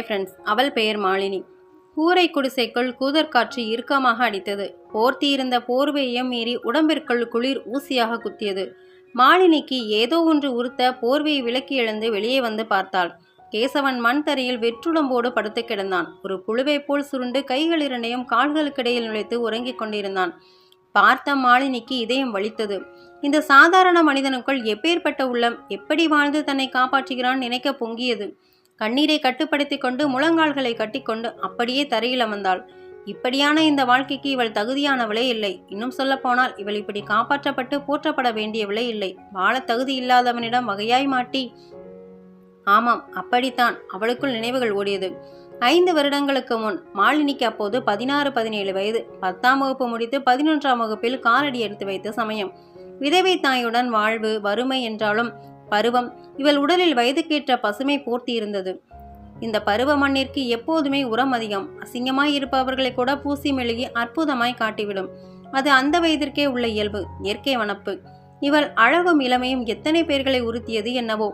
Hi friends அவள் பெயர் மாலினி. கூரை குடிசைக்குள் கூதற்காற்று இறுக்கமாக அடித்தது. போர்த்தியிருந்த போர்வையையும் மீறி உடம்பிற்குள் குளிர் ஊசியாக குத்தியது. மாலினிக்கு ஏதோ ஒன்று உறுத்த போர்வையை விலக்கி எழுந்து வெளியே வந்து பார்த்தாள். கேசவன் மண் தரையில் வெற்றுடம்போடு படுத்து கிடந்தான். ஒரு புழுவை போல் சுருண்டு கைகள் இரண்டையும் கால்களுக்கிடையில் நுழைத்து உறங்கிக் கொண்டிருந்தான். பார்த்த மாலினிக்கு இதயம் வலித்தது. இந்த சாதாரண மனிதனுக்குள் எப்பேற்பட்ட உள்ளம் எப்படி வாழ்ந்து தன்னை காப்பாற்றுகிறான் நினைக்க பொங்கியது. கண்ணீரை கட்டுப்படுத்தி கொண்டு முழங்கால்களை கட்டிக்கொண்டு அப்படியே தரையில் அமர்ந்தாள். இப்படியான இந்த வாழ்க்கைக்கு இவள் தகுதியானவளே இல்லை. இன்னும் சொல்லப்போனால் இவள் இப்படி காப்பாற்றப்பட்டு போற்றப்பட வேண்டியவளே இல்லை. வாழ தகுதி இல்லாதவனிடம் வகையாய் மாட்டி. ஆமாம் அப்படித்தான். அவளுக்குள் நினைவுகள் ஓடியது. ஐந்து வருடங்களுக்கு முன் மாலினிக்கு அப்போது பதினாறு பதினேழு வயது. பத்தாம் வகுப்பு முடித்து பதினொன்றாம் வகுப்பில் காலடி எடுத்து வைத்த சமயம். விதவை தாயுடன் வாழ்வு வறுமை என்றாலும் பருவம். இவள் உடலில் வயதுக்கேற்ற பசுமை போர்த்தி இருந்தது இந்த பருவ மண்ணிற்கு எப்போதுமே உரம் அதிகம். அசிங்கமாய் இருப்பவர்களை கூட பூசி மெழுகி அற்புதமாய் காட்டிவிடும். அது அந்த வயதிற்கே உள்ள இயல்பு இயற்கை வனப்பு. இவள் அழகும் இளமையும் எத்தனை பேர்களை உறுத்தியது என்னவோ.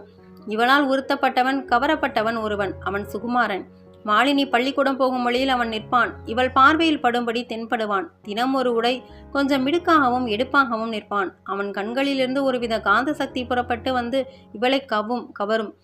இவளால் உறுத்தப்பட்டவன் கவரப்பட்டவன் ஒருவன் அவன் சுகுமாரன். மாலினி பள்ளிக்கூடம் போகும் வழியில் அவன் நிற்பான். இவள் பார்வையில் படும்படி தென்படுவான். தினம் ஒரு உடை கொஞ்சம் மிடுக்காகவும் எடுப்பாகவும் நிற்பான். அவன் கண்களிலிருந்து ஒருவித காந்த சக்தி புறப்பட்டு வந்து இவளை கவும் கவரும்.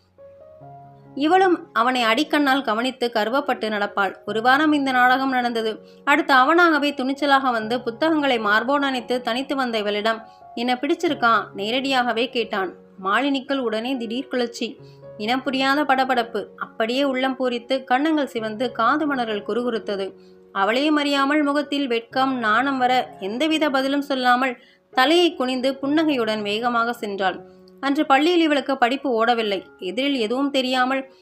இவளும் அவனை அடிக்கண்ணால் கவனித்து கருவப்பட்டு நடப்பாள். ஒரு வாரம் இந்த நாடகம் நடந்தது. அடுத்து அவனாகவே துணிச்சலாக வந்து புத்தகங்களை மார்போடு அணைத்து தனித்து வந்த இவளிடம் என்ன பிடிச்சிருக்கான் நேரடியாகவே கேட்டான். மாலினிக்குள் உடனே திடீர் குளிர்ச்சி. இனம் புரியாத படபடப்பு. அப்படியே உள்ளம் பூரித்து கண்ணங்கள் சிவந்து காது மணர்கள் குறுகுறுத்தது. அவளையும் அறியாமல் முகத்தில் வெட்கம் நாணம் வர எந்தவித பதிலும் சொல்லாமல் தலையை குனிந்து புன்னகையுடன் வேகமாக சென்றாள். அன்று பள்ளியில் இவளுக்கு படிப்பு ஓடவில்லை. எதிரில் எதுவும் தெரியாமல்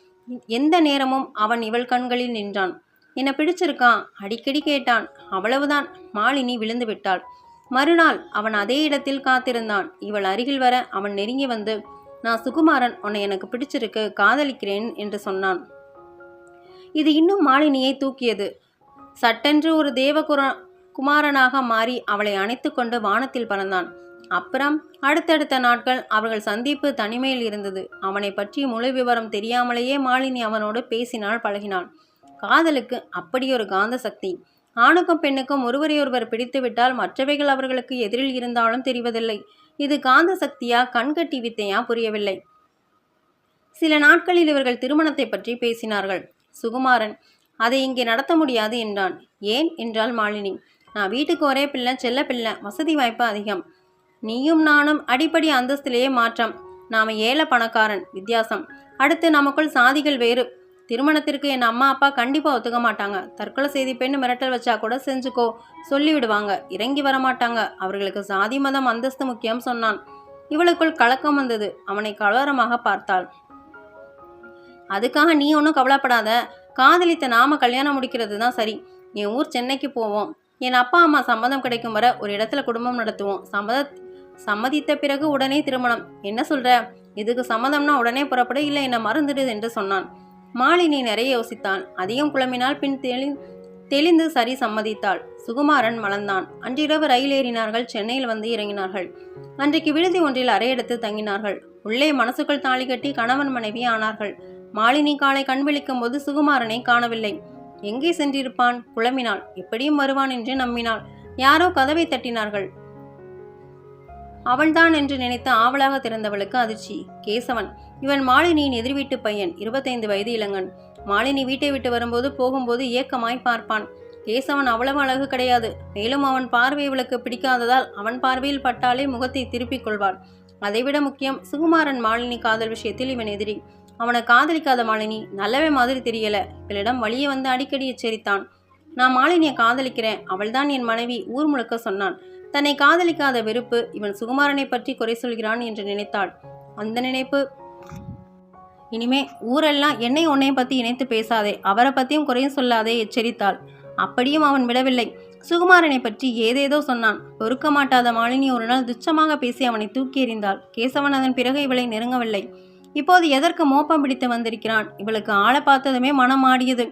எந்த நேரமும் அவன் இவள் கண்களில் நின்றான். என்னை பிடிச்சிருக்கான் அடிக்கடி கேட்டான். அவ்வளவுதான். மாலினி விழுந்து விட்டாள். மறுநாள் அவன் அதே இடத்தில் காத்திருந்தான். இவள் அருகில் வர அவன் நெருங்கி வந்து நான் சுகுமாரன் உன்னை எனக்கு பிடிச்சிருக்கு காதலிக்கிறேன் என்று சொன்னான். இது இன்னும் மாலினியை தூக்கியது. சட்டென்று ஒரு தேவகுர குமாரனாக மாறி அவளை அணைத்து கொண்டு வானத்தில் பறந்தான். அப்புறம் அடுத்தடுத்த நாட்கள் அவர்கள் சந்திப்பு தனிமையில் இருந்தது. அவனை பற்றி முழு விவரம் தெரியாமலேயே மாலினி அவனோடு பேசினாள் பழகினான் காதலுக்கு அப்படி ஒரு காந்த சக்தி. ஆணுக்கும் பெண்ணுக்கும் ஒருவரையொருவர் பிடித்துவிட்டால் மற்றவைகள் அவர்களுக்கு எதிரில் இருந்தாலும் தெரிவதில்லை. இது காந்த சக்தியா கண்கட்டி வித்தையா புரியவில்லை. சில நாட்களில் இவர்கள் திருமணத்தை பற்றி பேசினார்கள். சுகுமாரன் அதை இங்கே நடத்த முடியாது என்றான். ஏன்? என்றால் மாலினி. நான் வீட்டுக்கு ஒரே பிள்ளை செல்ல பிள்ளை வசதி வாய்ப்பு அதிகம். நீயும் நானும் அடிப்படை அந்தஸ்திலேயே மாற்றம். நாம ஏழை பணக்காரன். வித்தியாசம். அடுத்து நமக்குள் சாதிகள் வேறு. திருமணத்திற்கு என் அம்மா அப்பா கண்டிப்பாக ஒத்துக்க மாட்டாங்க. தற்கொலை செய்தி பெண்ணு மிரட்டல் வச்சா கூட செஞ்சுக்கோ சொல்லிவிடுவாங்க இறங்கி வர மாட்டாங்க. அவர்களுக்கு சாதி மதம் அந்தஸ்து முக்கியம் சொன்னான். இவளுக்குள் கலக்கம் வந்தது. அவனை கலவரமாக பார்த்தாள். அதுக்காக நீ ஒன்றும் கவலைப்படாத. காதலித்த நாம கல்யாணம் முடிக்கிறது தான் சரி. என் ஊர் சென்னைக்கு போவோம். என் அப்பா அம்மா சம்மதம் கிடைக்கும் வர ஒரு இடத்துல குடும்பம் நடத்துவோம். சம்மத சம்மதித்த பிறகு உடனே திருமணம். என்ன சொல்ற? இதுக்கு சம்மதம்னா உடனே புறப்பட இல்லை என்னை மறந்துடு என்று சொன்னான். மாலினி நிறைய யோசித்தான். அதிகம் குழம்பினால் பின் தெளி தெளிந்து சரி சம்மதித்தாள். சுகுமாரன் மலர்ந்தான். அன்றிரவு ரயில் ஏறினார்கள். சென்னையில் வந்து இறங்கினார்கள். அன்றைக்கு விடுதி ஒன்றில் அறையெடுத்து தங்கினார்கள். உள்ளே மனசுக்குள் தாலி கட்டி கணவன் மனைவி ஆனார்கள். மாலினி காலை கண் விழிக்கும் போது சுகுமாரனை காணவில்லை. எங்கே சென்றிருப்பான்? குழம்பினாள் எப்படியும் வருவான் என்று நம்பினாள். யாரோ கதவை தட்டினார்கள். அவன்தான் என்று நினைத்து ஆவலாக திறந்தவளுக்கு அதிர்ச்சி. கேசவன் இவன் மாலினியின் எதிர்வீட்டு பையன் இருபத்தைந்து வயது இளங்கன். மாலினி வீட்டை விட்டு வரும்போது போகும்போது ஏக்கமாய் பார்ப்பான். கேசவன் அவ்வளவு அழகு கிடையாது. மேலும் அவன் பார்வை இவளுக்கு பிடிக்காததால் அவன் பார்வையில் பட்டாலே முகத்தை திருப்பிக் கொள்வாள் அதைவிட முக்கியம் சுகுமாரன் மாலினி காதல் விஷயத்தில் இவன் எதிரி. அவனை காதலிக்காத மாலினி நல்லவே மாதிரி தெரியல. இவளிடம் வழியே வந்து அடிக்கடி எச்சரித்தான். நான் மாலினியை காதலிக்கிறேன். அவள்தான் என் மனைவி ஊர் முழுக்க சொன்னான். தன்னை காதலிக்காத வெறுப்பு இவன் சுகுமாரனை பற்றி குறை சொல்கிறான் என்று நினைத்தாள். அந்த நினைப்பு இனிமே ஊரெல்லாம் என்னை உன்னை பற்றி இணைத்து பேசாதே அவரை பற்றியும் குறையும் சொல்லாதே எச்சரித்தாள். அப்படியும் அவன் விடவில்லை. சுகுமாரனை பற்றி ஏதேதோ சொன்னான். பொறுக்க மாட்டாத மாலினி ஒரு நாள் துச்சமாக பேசி அவனை தூக்கி எறிந்தாள். கேசவன் அதன் பிறகு இவளை நெருங்கவில்லை. இப்போது எதற்கு மோப்பம் பிடித்து வந்திருக்கிறான்? இவளுக்கு ஆளை பார்த்ததுமே மனம் ஆடியது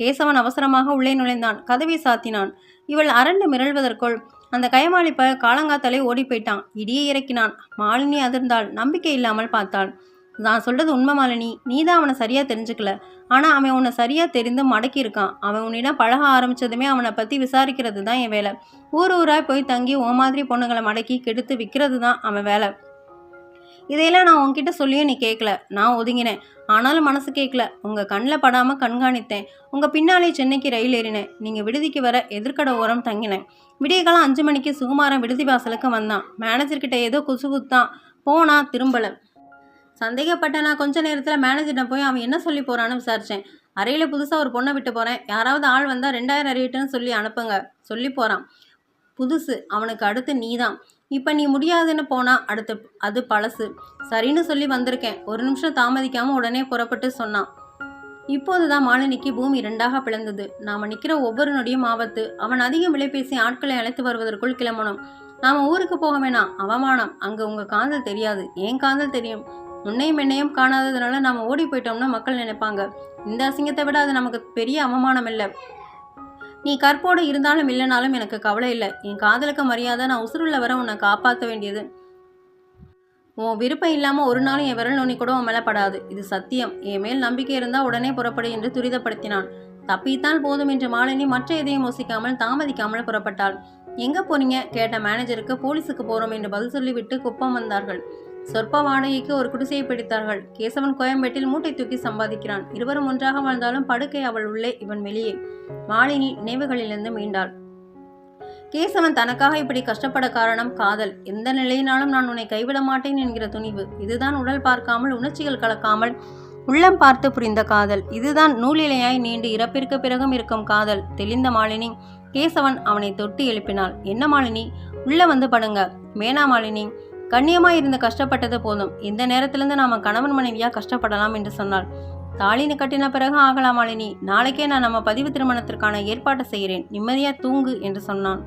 கேசவன் அவசரமாக உள்ளே நுழைந்தான். கதவை சாத்தினான். இவள் அரண்டு மிரள்வதற்குள் அந்த கயமாளிப்ப காலங்காத்தாலே ஓடி போயிட்டான் இடியே இறக்கினான். மாலினி அதிர்ந்தாள். நம்பிக்கை இல்லாமல் பார்த்தாள். நான் சொல்கிறது உண்மை மாலினி. நீ தான் அவனை சரியாக தெரிஞ்சுக்கல. ஆனால் அவன் உன்னை சரியாக தெரிந்து மடக்கி இருக்கான் அவன் உன்னிடம் பழக ஆரம்பிச்சதுமே அவனை பற்றி விசாரிக்கிறது தான் என் வேலை. ஊர் ஊராய் போய் தங்கி ஓ மாதிரி பொண்ணுங்களை மடக்கி கெடுத்து விற்கிறது தான் அவன் வேலை. இதையெல்லாம் நான் உங்ககிட்ட சொல்லியும் நீ கேட்கல நான் ஒதுங்கினேன். ஆனாலும் மனசு கேட்கல உங்கள் கண்ணில் படாமல் கண்காணித்தேன். உங்கள் பின்னாலே சென்னைக்கு ரயில் ஏறினேன். நீங்கள் விடுதிக்கு வர எதிர்கட ஓரம் தங்கினேன். விடியகாலம் அஞ்சு மணிக்கு சுகுமாரன் விடுதி வாசலுக்கு வந்தான். மேனேஜர்கிட்ட ஏதோ குசு குத்தான் போனா திரும்பலை. சந்தேகப்பட்ட நான் கொஞ்ச நேரத்தில் மேனேஜர்கிட்ட போய் அவன் என்ன சொல்லி போகிறான்னு விசாரித்தேன் அறையில் புதுசாக ஒரு பொண்ணை விட்டு போகிறேன் யாராவது ஆள் வந்தால் ரெண்டாயிரம் அறிவிட்டுன்னு சொல்லி அனுப்புங்க. சொல்லி போகிறான் புதுசு. அவனுக்கு அடுத்து நீ தான் இப்போ நீ முடியாதுன்னு போனால் அடுத்து அது பழசு. சரின்னு சொல்லி வந்திருக்கேன். ஒரு நிமிஷம் தாமதிக்காமல் உடனே புறப்பட்டு சொன்னான். இப்போது தான் மாலினிக்கு பூமி இரண்டாக பிளந்தது. நாம் நிற்கிற ஒவ்வொரு நொடியும் ஆபத்து. அவன் அதிகம் விலை பேசி ஆட்களை அழைத்து வருவதற்குள் கிளம்பணும். நாம ஊருக்கு போக வேணாம். அவமானம். அங்கே உங்கள் காதல் தெரியாது. ஏன் காதல் தெரியும்? முன்னையும் என்னையும் காணாததுனால நாம் ஓடி போயிட்டோம்னா மக்கள் நினைப்பாங்க. இந்த அசிங்கத்தை விட அது நமக்கு பெரிய அவமானம் இல்லை நீ கற்போடு இருந்தாலும் இல்லைனாலும் எனக்கு கவலை இல்லை. என் காதலுக்கு மரியாதை நான் உசுருள்ள வர உன்னை காப்பாற்ற வேண்டியது. உன் விருப்பம் இல்லாமல் ஒரு நாளும் என் விரல் நுனி கூட உன் மேலே இது சத்தியம். என் மேல் நம்பிக்கை இருந்தால் உடனே புறப்படு என்று துரிதப்படுத்தினான். தப்பித்தால் போதும் என்று மாலினி மற்ற எதையும் யோசிக்காமல் தாமதிக்காமல் புறப்பட்டாள். எங்கே போனீங்க? கேட்ட மேனேஜருக்கு போலீஸுக்கு போகிறோம் என்று பதில் சொல்லிவிட்டு குப்பம் வந்தார்கள். சொற்ப வாடகைக்கு ஒரு குடிசையை பிடித்தார்கள். கேசவன் கோயம்பேட்டில் மூட்டை தூக்கி சம்பாதிக்கிறான். இருவரும் ஒன்றாக வாழ்ந்தாலும் படுக்கை அவள் உள்ளே இவன் வெளியே. மாலினி நினைவுகளிலிருந்து மீண்டாள். கேசவன் தனக்காக இப்படி கஷ்டப்பட காரணம் காதல். எந்த நிலையினாலும் நான் உன்னை கைவிட மாட்டேன் என்கிற துணிவு. இதுதான் உடல் பார்க்காமல் உணர்ச்சிகள் கலக்காமல் உள்ளம் பார்த்து புரிந்த காதல். இதுதான் நூலிலையாய் நீண்டு இறப்பிற்கு பிறகும் இருக்கும் காதல். தெளிந்த மாலினி கேசவன் அவனை தொட்டு எழுப்பினாள். என்ன மாலினி? உள்ள வந்து படுங்க. மேனா மாலினி கண்ணியமாக இருந்து கஷ்டப்பட்டது போதும். இந்த நேரத்திலிருந்து நாம கணவன் மனைவியா கஷ்டப்படலாம் என்று சொன்னாள். தாலினு கட்டின பிறகு ஆகலாம் மாலினி. நாளைக்கே நான் நம்ம பதிவு திருமணத்திற்கான ஏற்பாட்டை செய்கிறேன். நிம்மதியா தூங்கு என்று சொன்னான்.